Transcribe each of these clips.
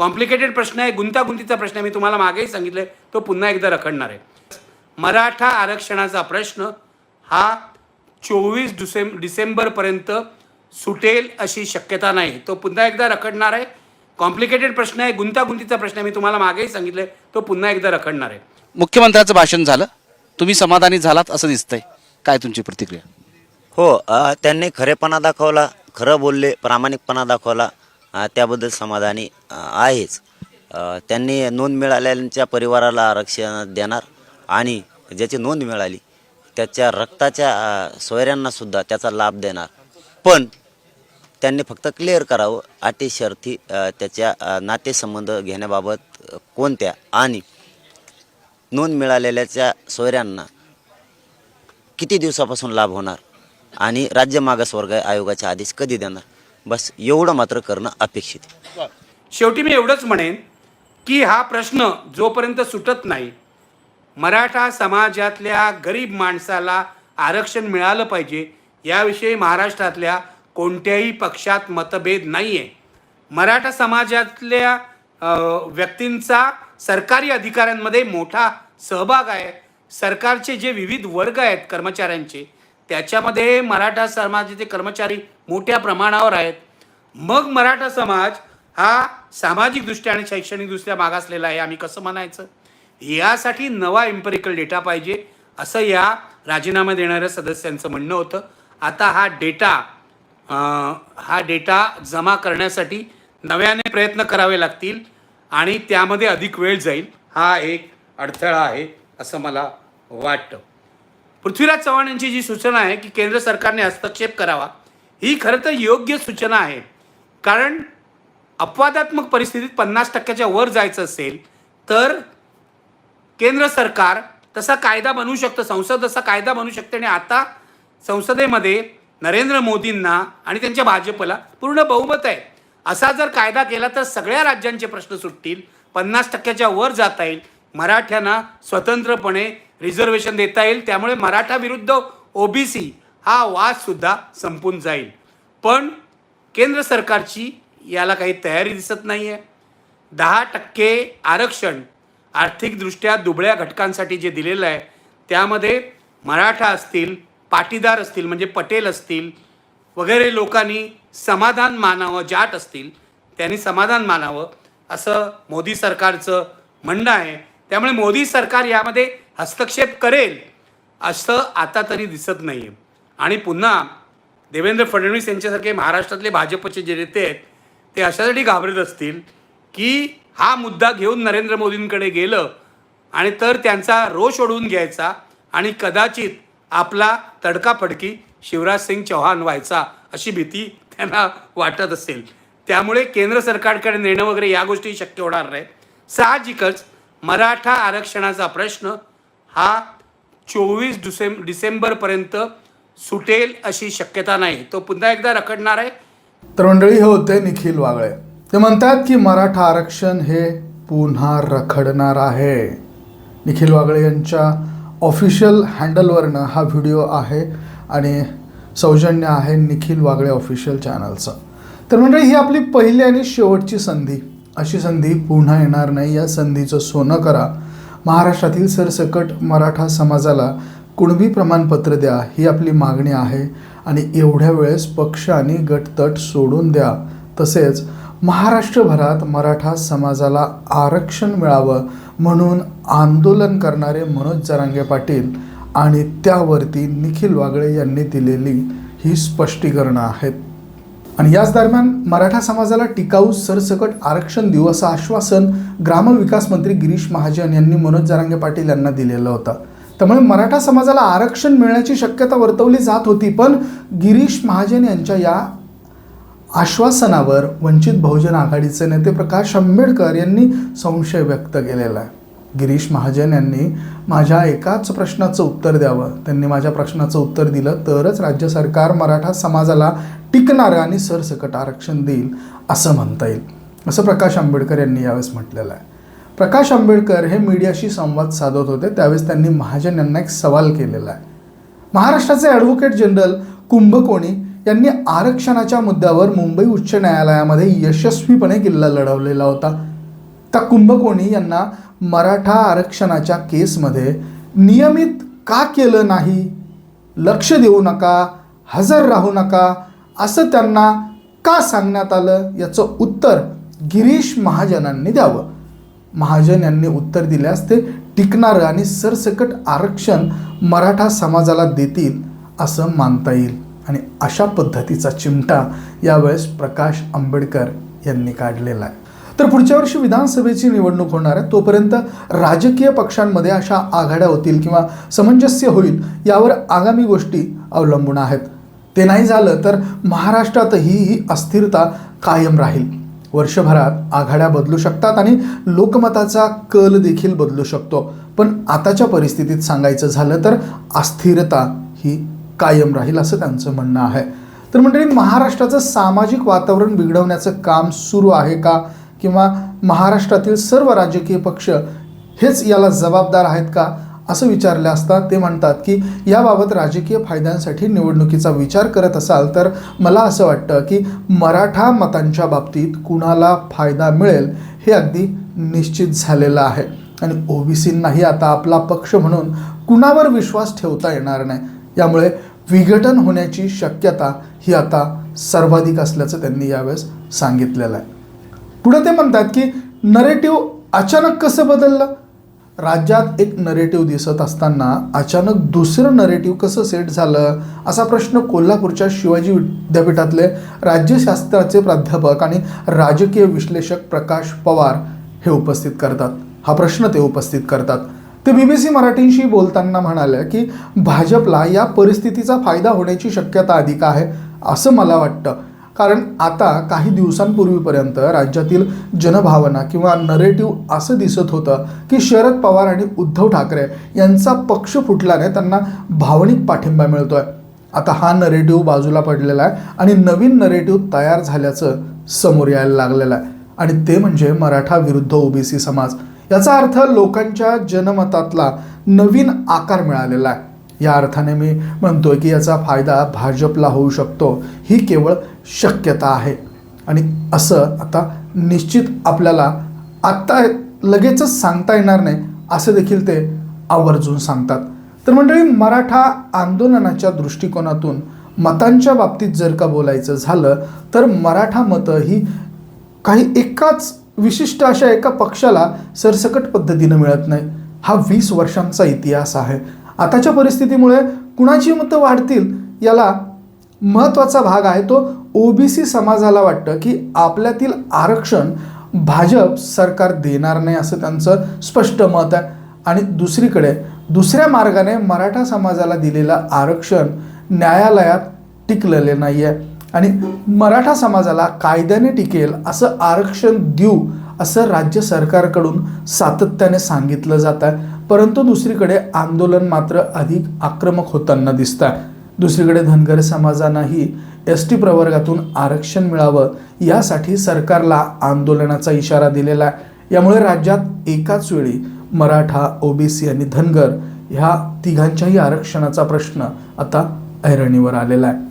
Complicated प्रश्न आहे गुंतागुंतीचा प्रश्न आहे. मी तुम्हाला मागेही सांगितलं तो पुन्हा एकदा रखडणार आहे. मराठा आरक्षणाचा प्रश्न हा चोवीस डिसेंब डिसेंबरपर्यंत सुटेल अशी शक्यता नाही. तो पुन्हा एकदा रखडणार आहे. कॉम्प्लिकेटेड प्रश्न आहे गुंतागुंतीचा प्रश्न आहे मी तुम्हाला मागेही सांगितलं तो पुन्हा एकदा रखडणार आहे. मुख्यमंत्र्याचं भाषण झालं. तुम्ही समाधानी झालात असं दिसतंय. काय तुमची प्रतिक्रिया? हो अ, त्यांनी खरेपणा दाखवला खरं बोलले प्रामाणिकपणा दाखवला. त्याबद्दल समाधानी आहेच. त्यांनी नोंद मिळाल्यांच्या परिवाराला आरक्षण देणार आणि ज्याची नोंद मिळाली त्याच्या रक्ताच्या सोयऱ्यांनासुद्धा त्याचा लाभ देणार. पण त्यांनी फक्त क्लिअर करावं अटी शर्थी त्याच्या नातेसंबंध घेण्याबाबत कोणत्या आणि नोंद मिळालेल्याच्या सोयऱ्यांना किती दिवसापासून लाभ होणार आणि राज्य मागासवर्ग आयोगाचे आदेश कधी देणार? बस एवढं मात्र करणं अपेक्षित आहे. शेवटी मी एवढंच म्हणेन की हा प्रश्न जोपर्यंत सुटत नाही मराठा समाजातल्या गरीब माणसाला आरक्षण मिळालं पाहिजे याविषयी महाराष्ट्रातल्या कोणत्याही पक्षात मतभेद नाही आहे मराठा समाजातल्या अ, व्यक्तींचा सरकारी अधिकाऱ्यांमध्ये मोठा सहभाग आहे. सरकारचे जे विविध वर्ग आहेत कर्मचाऱ्यांचे त्याच्यामध्ये मराठा समाजाचे कर्मचारी मोठ्या प्रमाणावर आहेत मग मराठा समाज हा सामाजिकदृष्ट्या आणि शैक्षणिकदृष्ट्या मागासलेला आहे. आम्ही कसं म्हणायचं? यासाठी नवा एम्पेरिकल डेटा पाहिजे असं या राजीनामा देणाऱ्या सदस्यांचं म्हणणं होतं. आता हा डेटा हा डेटा जमा करण्यासाठी नव्याने प्रयत्न करावे लागतील आणि त्यामध्ये अधिक वेळ जाईल. हा एक अडथळा आहे असं मला वाटतं. पृथ्वीराज चव्हाण यांची जी सूचना आहे की केंद्र सरकारने हस्तक्षेप करावा ही खरं तर योग्य सूचना आहे. कारण अपवादात्मक परिस्थितीत पन्नास टक्क्याच्या वर जायचं असेल तर केंद्र सरकार तसा कायदा बनवू शकतं संसद तसा कायदा बनवू शकते आणि आता संसदेमध्ये नरेंद्र मोदींना आणि त्यांच्या भाजपला पूर्ण बहुमत आहे. असा जर कायदा केला तर सगळ्या राज्यांचे प्रश्न सुटतील पन्नास टक्क्याच्या वर जाता येईल. मराठ्यांना स्वतंत्रपणे रिझर्वेशन देता येईल. त्यामुळे मराठा विरुद्ध ओबीसी हा वादसुद्धा संपून जाईल. पण केंद्र सरकारची याला काही तयारी दिसत नाही आहे दहा टक्के आरक्षण आर्थिकदृष्ट्या दुबळ्या घटकांसाठी जे दिलेलं आहे त्यामध्ये मराठा असतील पाटीदार असतील म्हणजे पटेल असतील वगैरे लोकांनी समाधान मानावं जाट असतील त्यांनी समाधान मानावं असं मोदी सरकारचं म्हणणं आहे. त्यामुळे मोदी सरकार यामध्ये हस्तक्षेप करेल असं आता तरी दिसत नाही आहे आणि पुन्हा देवेंद्र फडणवीस यांच्यासारखे महाराष्ट्रातले भाजपचे जे नेते आहेत ते अशासाठी घाबरत असतील की हा मुद्दा घेऊन नरेंद्र मोदींकडे गेलं आणि तर त्यांचा रोष ओढवून घ्यायचा आणि कदाचित आपला तडकाफडकी शिवराज सिंग चौहान व्हायचा अशी भीती त्यांना वाटत असेल. त्यामुळे केंद्र सरकारकडे नेणं वगैरे या गोष्टी शक्य होणार नाही. साहजिकच मराठा आरक्षणाचा प्रश्न हा चोवीस डिसेंब डिसेंबरपर्यंत सुटेल अशी शक्यता नाही. तो पुन्हा एकदा रखडणार आहे. तर मंडळी हे होते निखिल वागळे. ते म्हणतात की मराठा आरक्षण हे पुन्हा रखडणार आहे. निखिल वागळे यांच्या ऑफिशियल हँडलवरनं हा व्हिडिओ आहे आणि सौजन्य आहे निखिल वागळे ऑफिशियल चॅनलचं. तर मंडळी ही आपली पहिली आणि शेवटची संधी. अशी संधी पुन्हा येणार नाही. या संधीचं सोनं करा. महाराष्ट्रातील सरसकट मराठा समाजाला कुणबी प्रमाणपत्र द्या ही आपली मागणी आहे आणि एवढ्या वेळेस पक्ष आणि गटतट सोडून द्या. तसेच महाराष्ट्रभरात मराठा समाजाला आरक्षण मिळावं म्हणून आंदोलन करणारे मनोज जरांगे पाटील आणि त्यावरती निखिल वागळे यांनी दिलेली ही स्पष्टीकरणं आहेत. आणि याच दरम्यान मराठा समाजाला टिकाऊ सरसकट आरक्षण देऊ असं आश्वासन ग्रामविकास मंत्री गिरीश महाजन यांनी मनोज जरांगे पाटील यांना दिलेलं होतं. त्यामुळे मराठा समाजाला आरक्षण मिळण्याची शक्यता वर्तवली जात होती पण गिरीश महाजन यांच्या या आश्वासनावर वंचित बहुजन आघाडीचे नेते प्रकाश आंबेडकर यांनी संशय व्यक्त केलेला आहे. गिरीश महाजन यांनी माझ्या एकाच प्रश्नाचं उत्तर द्यावं. त्यांनी माझ्या प्रश्नाचं उत्तर दिलं तरच राज्य सरकार मराठा समाजाला टिकणारं आणि सरसकट आरक्षण देईल असं म्हणता येईल. असं प्रकाश आंबेडकर यांनी यावेळेस म्हटलेलं आहे. प्रकाश आंबेडकर हे मीडियाशी संवाद साधत होते त्यावेळेस त्यांनी महाजन यांना एक सवाल केलेला आहे. महाराष्ट्राचे ॲडव्होकेट जनरल कुंभकोणी यांनी आरक्षणाच्या मुद्द्यावर मुंबई उच्च न्यायालयामध्ये यशस्वीपणे किल्ला लढवलेला होता. त्या कुंभकोणी यांना मराठा आरक्षणाच्या केसमध्ये नियमित का केलं नाही? लक्ष देऊ नका हजर राहू नका असं त्यांना का सांगण्यात आलं? याचं उत्तर गिरीश महाजनांनी द्यावं. महाजन यांनी उत्तर दिल्यास ते टिकणारं आणि सरसकट आरक्षण मराठा समाजाला देतील असं मानता येईल. आणि अशा पद्धतीचा चिमटा यावेळेस प्रकाश आंबेडकर यांनी काढलेला आहे. तर पुढच्या वर्षी विधानसभेची निवडणूक होणार आहे. तोपर्यंत राजकीय पक्षांमध्ये अशा आघाड्या होतील किंवा सामंजस्य होईल यावर आगामी गोष्टी अवलंबून आहेत. ते नाही झालं तर महाराष्ट्रातही ही अस्थिरता कायम राहील. वर्षभरात आघाड्या बदलू शकतात आणि लोकमताचा कल देखील बदलू शकतो. पण आताच्या परिस्थितीत सांगायचं झालं तर अस्थिरता ही कायम राहील असं त्यांचं म्हणणं आहे. तर मंडळी महाराष्ट्राचं सामाजिक वातावरण बिघडवण्याचं काम सुरू आहे का? किंवा महाराष्ट्रातील सर्व राजकीय पक्ष हेच याला जबाबदार आहेत का असं विचारले असता ते म्हणतात की याबाबत राजकीय फायद्यांसाठी निवडणुकीचा विचार करत असाल तर मला असं वाटतं की मराठा मतांच्या बाबतीत कुणाला फायदा मिळेल हे अगदी निश्चित झालेलं आहे. आणि ओबीसींनाही आता आपला पक्ष म्हणून कुणावर विश्वास ठेवता येणार नाही यामुळे विघटन होण्याची शक्यता ही आता सर्वाधिक असल्याचं त्यांनी यावेळेस सांगितलेलं आहे. पुढे ते म्हणतात की नरेटिव्ह अचानक कसं बदललं? राज्यात एक नरेटिव्ह दिसत असताना अचानक दुसरं नरेटिव्ह कसं सेट झालं? असा प्रश्न कोल्हापूरच्या शिवाजी विद्यापीठातले राज्यशास्त्राचे प्राध्यापक आणि राजकीय विश्लेषक प्रकाश पवार हे उपस्थित करतात. हा प्रश्न ते उपस्थित करतात. ते बी बी सी मराठीशी बोलताना म्हणाले की भाजपला या परिस्थितीचा फायदा होण्याची शक्यता अधिक आहे असं मला वाटतं. कारण आता काही दिवसांपूर्वीपर्यंत राज्यातील जनभावना किंवा नरेटिव्ह असं दिसत होतं की शरद पवार आणि उद्धव ठाकरे यांचा पक्ष फुटल्याने त्यांना भावनिक पाठिंबा मिळतो आहे आता हा नरेटिव्ह बाजूला पडलेला आहे आणि नवीन नरेटिव्ह तयार झाल्याचं समोर यायला लागलेलं आहे. आणि ते म्हणजे मराठा विरुद्ध ओबीसी समाज. याचा अर्थ लोकांच्या जनमतातला नवीन आकार मिळालेला आहे. या अर्थाने मी म्हणतोय की याचा फायदा भाजपला होऊ शकतो. ही केवळ शक्यता आहे. आणि असं आता निश्चित आपल्याला आत्ता लगेचच सांगता येणार नाही असं देखील ते आवर्जून सांगतात. तर मंडळी मराठा आंदोलनाच्या दृष्टिकोनातून मतांच्या बाबतीत जर का बोलायचं झालं तर मराठा मतं ही काही एकाच विशिष्ट अशा एका पक्षाला सरसकट पद्धतीनं मिळत नाही. हा वीस वर्षांचा इतिहास आहे. आताच्या परिस्थितीमुळे कुणाची मतं वाढतील याला महत्त्वाचा भाग आहे. तो ओबीसी समाजाला वाटतं की आपल्यातील आरक्षण भाजप सरकार देणार नाही असं त्यांचं स्पष्ट मत आहे. आणि दुसरीकडे दुसऱ्या मार्गाने मराठा समाजाला दिलेलं आरक्षण न्यायालयात टिकलेले नाही आहे आणि मराठा समाजाला कायद्याने टिकेल असं आरक्षण देऊ असं राज्य सरकारकडून सातत्याने सांगितलं जात आहे परंतु दुसरीकडे आंदोलन मात्र अधिक आक्रमक होताना दिसतात दुसरीकडे धनगर समाजांनाही एस टी प्रवर्गातून आरक्षण मिळावं यासाठी सरकारला आंदोलनाचा इशारा दिलेला आहे. यामुळे राज्यात एकाच वेळी मराठा ओबीसी आणि धनगर ह्या तिघांच्याही आरक्षणाचा प्रश्न आता ऐरणीवर आलेला आहे.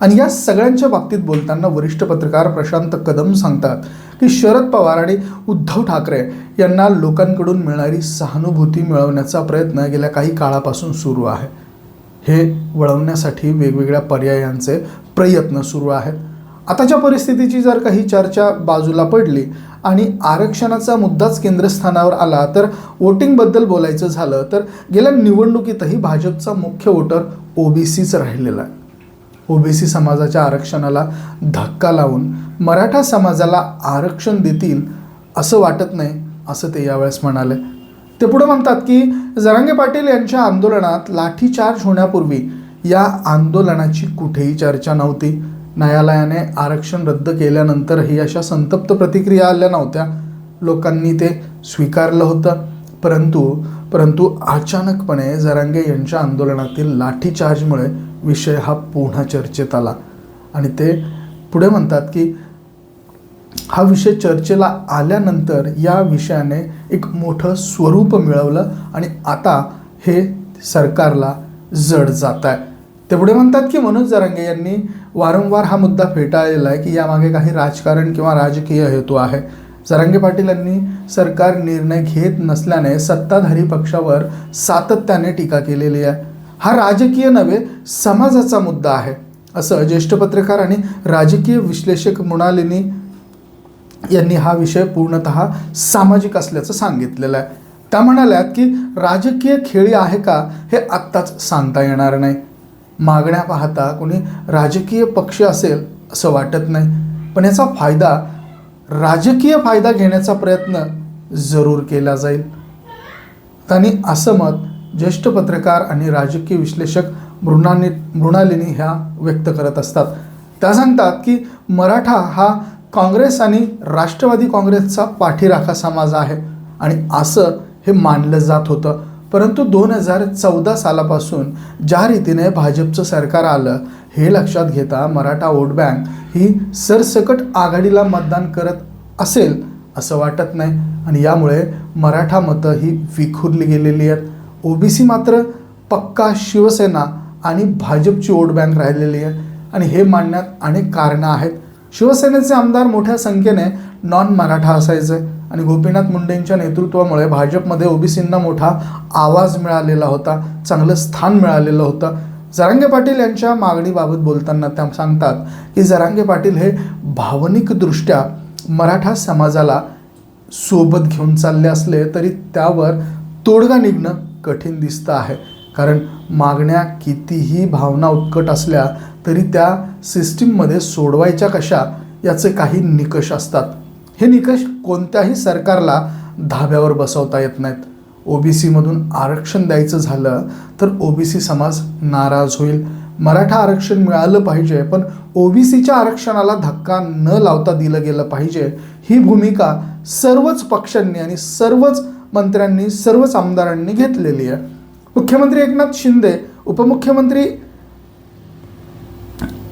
आणि या सगळ्यांच्या बाबतीत बोलताना वरिष्ठ पत्रकार प्रशांत कदम सांगतात की शरद पवार आणि उद्धव ठाकरे यांना लोकांकडून मिळणारी सहानुभूती मिळवण्याचा प्रयत्न गेल्या काही काळापासून सुरू आहे. हे वळवण्यासाठी वेगवेगळ्या पर्यायांचे प्रयत्न सुरू आहेत. आताच्या परिस्थितीची जर काही चर्चा बाजूला पडली आणि आरक्षणाचा मुद्दाच केंद्रस्थानावर आला तर वोटिंगबद्दल बोलायचं झालं तर गेल्या निवडणुकीतही भाजपचा मुख्य वोटर ओबीसीच राहिलेला आहे. ओबीसी समाजाच्या आरक्षणाला धक्का लावून मराठा समाजाला आरक्षण देतील असं वाटत नाही असं ते यावेळेस म्हणाले. ते पुढे म्हणतात की जरांगे पाटील यांच्या आंदोलनात लाठीचार्ज होण्यापूर्वी या आंदोलनाची कुठेही चर्चा नव्हती. न्यायालयाने आरक्षण रद्द केल्यानंतरही अशा संतप्त प्रतिक्रिया आल्या नव्हत्या. लोकांनी ते स्वीकारलं होतं. परंतु परंतु अचानकपणे जरांगे यांच्या आंदोलनातील लाठीचार्जमुळे विषय हा पुन्हा चर्चेत आला. आणि ते पुढे म्हणतात की हा विषय चर्चेला आल्यानंतर या विषयाने एक मोठं स्वरूप मिळवलं आणि आता हे सरकारला जड जात आहे ते पुढे म्हणतात की मनोज जरांगे यांनी वारंवार हा मुद्दा फेटाळलेला आहे की यामागे काही राजकारण किंवा राजकीय हेतू आहे. जरांगे पाटील यांनी सरकार निर्णय घेत नसल्याने सत्ताधारी पक्षावर सातत्याने टीका केलेली आहे. हा राजकीय नव्हे समाजाचा मुद्दा आहे असं ज्येष्ठ पत्रकार आणि राजकीय विश्लेषक मृणालिनी यांनी हा विषय पूर्णतः सामाजिक असल्याचं सांगितलेलं आहे. त्या म्हणाल्यात की राजकीय खेळी आहे का हे आत्ताच सांगता येणार नाही. मागण्या पाहता कोणी राजकीय पक्ष असेल असं वाटत नाही. पण याचा फायदा राजकीय फायदा घेण्याचा प्रयत्न जरूर केला जाईल. त्यांनी असं मत ज्येष्ठ पत्रकार आणि राजकीय विश्लेषक मृणाली मृणालिनी ह्या व्यक्त करत असतात. त्या सांगतात की मराठा हा काँग्रेस आणि राष्ट्रवादी काँग्रेसचा पाठीराखा समाज आहे आणि असं हे मानलं जात होतं. परंतु दोन हजार चौदा सालापासून ज्या रीतीने भाजपचं सरकार आलं हे लक्षात घेता मराठा वोट बँक ही सरसकट आघाडीला मतदान करत असेल असं वाटत नाही. आणि यामुळे मराठा मतं ही विखुरली गेलेली आहेत. ओबीसी मात्र पक्का शिवसेना आणि भाजपची वोट बँक राहिलेली आहे. आणि हे मांडण्यात अनेक कारणं आहेत. शिवसेनेचे आमदार मोठ्या संख्येने नॉन मराठा असायचे. आणि गोपीनाथ मुंडेंच्या नेतृत्वामुळे भाजपमध्ये ओबीसींना मोठा आवाज मिळालेला होता. चांगलं स्थान मिळालेलं होतं. जरांगे पाटील यांच्या मागणीबाबत बोलताना त्या सांगतात की जरांगे पाटील हे भावनिकदृष्ट्या मराठा समाजाला सोबत घेऊन चालले असले तरी त्यावर तोडगा निघणं कठीण दिसतं आहे. कारण मागण्या कितीही भावना उत्कट असल्या तरी त्या सिस्टीममध्ये सोडवायच्या कशा याचे काही निकष असतात. हे निकष कोणत्याही सरकारला धाब्यावर बसवता येत नाहीत. ओ बी सीमधून आरक्षण द्यायचं झालं तर ओ बी सी समाज नाराज होईल. मराठा आरक्षण मिळालं पाहिजे पण ओ बी सीच्या आरक्षणाला धक्का न लावता दिलं गेलं पाहिजे. ही भूमिका सर्वच पक्षांनी आणि सर्वच मंत्र्यांनी सर्वच आमदारांनी घेतलेली आहे. मुख्यमंत्री एकनाथ शिंदे उपमुख्यमंत्री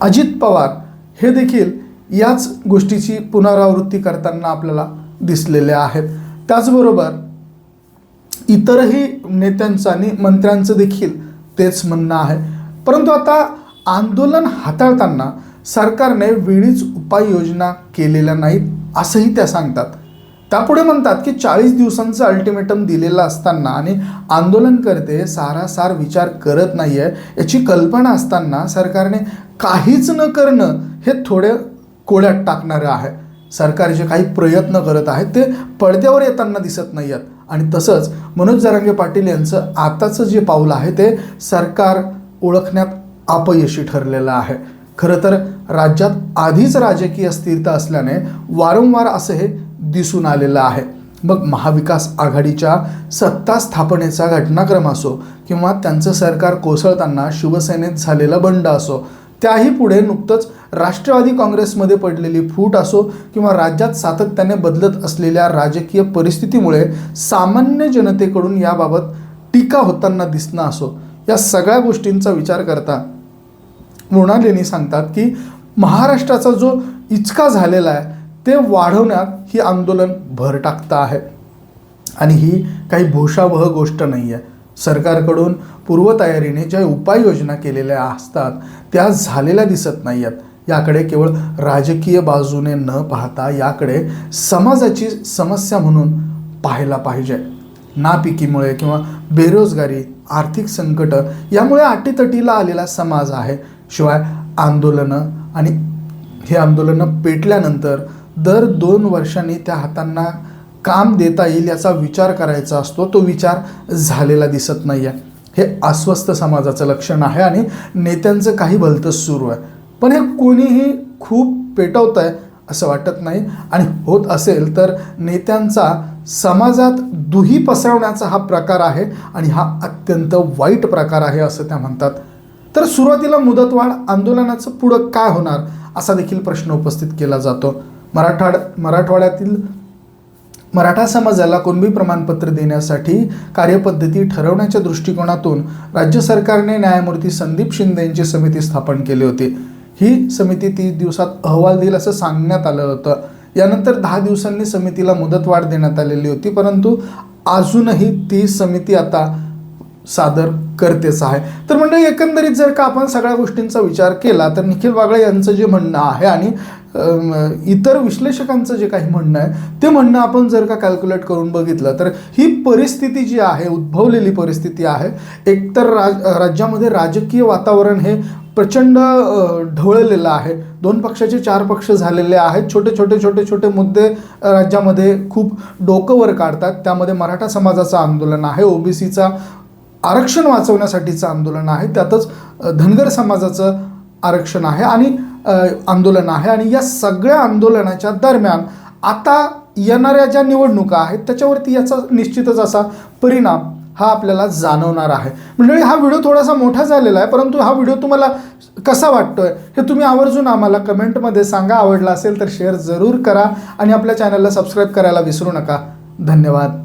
अजित पवार हे देखील याच गोष्टीची पुनरावृत्ती करताना आपल्याला दिसलेले आहेत. त्याचबरोबर इतरही नेत्यांचं आणि मंत्र्यांचं देखील तेच म्हणणं आहे. परंतु आता आंदोलन हाताळताना सरकारने वेळीच उपाययोजना केलेल्या नाहीत असंही त्या सांगतात. त्यापुढे म्हणतात की चाळीस दिवसांचं अल्टिमेटम दिलेलं असताना आणि आंदोलनकर्ते सारासार विचार करत नाही आहे याची कल्पना असताना सरकारने काहीच न करणं हे थोडे कोड्यात टाकणारं आहे. सरकार जे काही प्रयत्न करत आहेत ते पडद्यावर येताना दिसत नाही आहेत आणि तसंच मनोज जरांगे पाटील यांचं आताचं जे पाऊल आहे ते सरकार ओळखण्यात अपयशी ठरलेलं आहे. खरं तर राज्यात आधीच राजकीय स्थिरता असल्याने वारंवार असं हे दिसून आलेलं आहे. मग महाविकास आघाडीच्या सत्ता स्थापनेचा घटनाक्रम असो किंवा त्यांचं सरकार कोसळताना शिवसेनेत झालेला बंड असो त्याही पुढे नुकतंच राष्ट्रवादी काँग्रेसमध्ये पडलेली फूट असो किंवा राज्यात सातत्याने बदलत असलेल्या राजकीय परिस्थितीमुळे सामान्य जनतेकडून याबाबत टीका होताना दिसणं असो या सगळ्या गोष्टींचा विचार करता मृणालिनी सांगतात की महाराष्ट्राचा जो इचका झालेला आहे ते वाढवण्यात ही आंदोलन भर टाकतं आहे. आणि ही काही भूषावह गोष्ट नाही आहे सरकारकडून पूर्वतयारीने ज्या उपाययोजना केलेल्या असतात त्या झालेल्या दिसत नाही आहेत याकडे केवळ राजकीय बाजूने न पाहता याकडे समाजाची समस्या म्हणून पाहायला पाहिजे. नापिकीमुळे किंवा बेरोजगारी आर्थिक संकट यामुळे अटीतटीला आलेला समाज आहे. शिवाय आंदोलनं आणि हे आंदोलनं पेटल्यानंतर दर दोन वर्षांनी त्या हातांना काम देता येईल याचा विचार करायचा असतो. तो विचार झालेला दिसत नाही आहे हे अस्वस्थ समाजाचं लक्षण आहे आणि नेत्यांचं काही भलतंच सुरू आहे. पण हे कोणीही खूप पेटवत आहे असं वाटत नाही. आणि होत असेल तर नेत्यांचा समाजात दुही पसरवण्याचा हा प्रकार आहे आणि हा अत्यंत वाईट प्रकार आहे असं त्या म्हणतात. तर सुरुवातीला मुदतवाढ आंदोलनाचं पुढं काय होणार असा देखील प्रश्न उपस्थित केला जातो. मराठाड मराठवाड्यातील मराठा समाजाला कुणबी प्रमाणपत्र देण्यासाठी कार्यपद्धती ठरवण्याच्या दृष्टिकोनातून राज्य सरकारने न्यायमूर्ती संदीप शिंदे यांची समिती स्थापन केली होती. ही समिती तीस दिवसात अहवाल देईल असं सांगण्यात आलं होतं. यानंतर दहा दिवसांनी समितीला मुदतवाढ देण्यात आलेली होती परंतु अजूनही ती समिती आता सादर करतेच आहे. तर म्हणजे एकंदरीत जर का आपण सगळ्या गोष्टींचा विचार केला तर निखिल वागळे यांचं जे म्हणणं आहे आणि इतर विश्लेषकांचं जे काही म्हणणं आहे ते म्हणणं आपण जर का कॅल्क्युलेट करून बघितलं तर ही परिस्थिती जी आहे उद्भवलेली परिस्थिती आहे एकतर राज राज्यामध्ये राजकीय वातावरण हे प्रचंड ढवळलेलं आहे. दोन पक्षाचे चार पक्ष झालेले आहेत. छोटे छोटे छोटे छोटे मुद्दे राज्यामध्ये खूप डोकं वर काढतात. त्यामध्ये मराठा समाजाचं आंदोलन आहे ओबीसीचा आरक्षण वाचवण्यासाठीचं आंदोलन आहे त्यातच धनगर समाजाचं आरक्षण आहे. आणि आंदोलन आहे आणि या सगळ्या आंदोलनाच्या दरम्यान आता येणाऱ्या ज्या निवडणुका आहेत त्याच्यावरती याचा निश्चितच असा परिणाम हा आपल्याला जाणवणार आहे. मंडळी हा व्हिडिओ थोडासा मोठा झालेला आहे परंतु हा व्हिडिओ तुम्हाला कसा वाटतोय हे तुम्ही आवर्जून आम्हाला कमेंटमध्ये सांगा. आवडला असेल तर शेअर जरूर करा आणि आपल्या चॅनलला सबस्क्राईब करायला विसरू नका. धन्यवाद.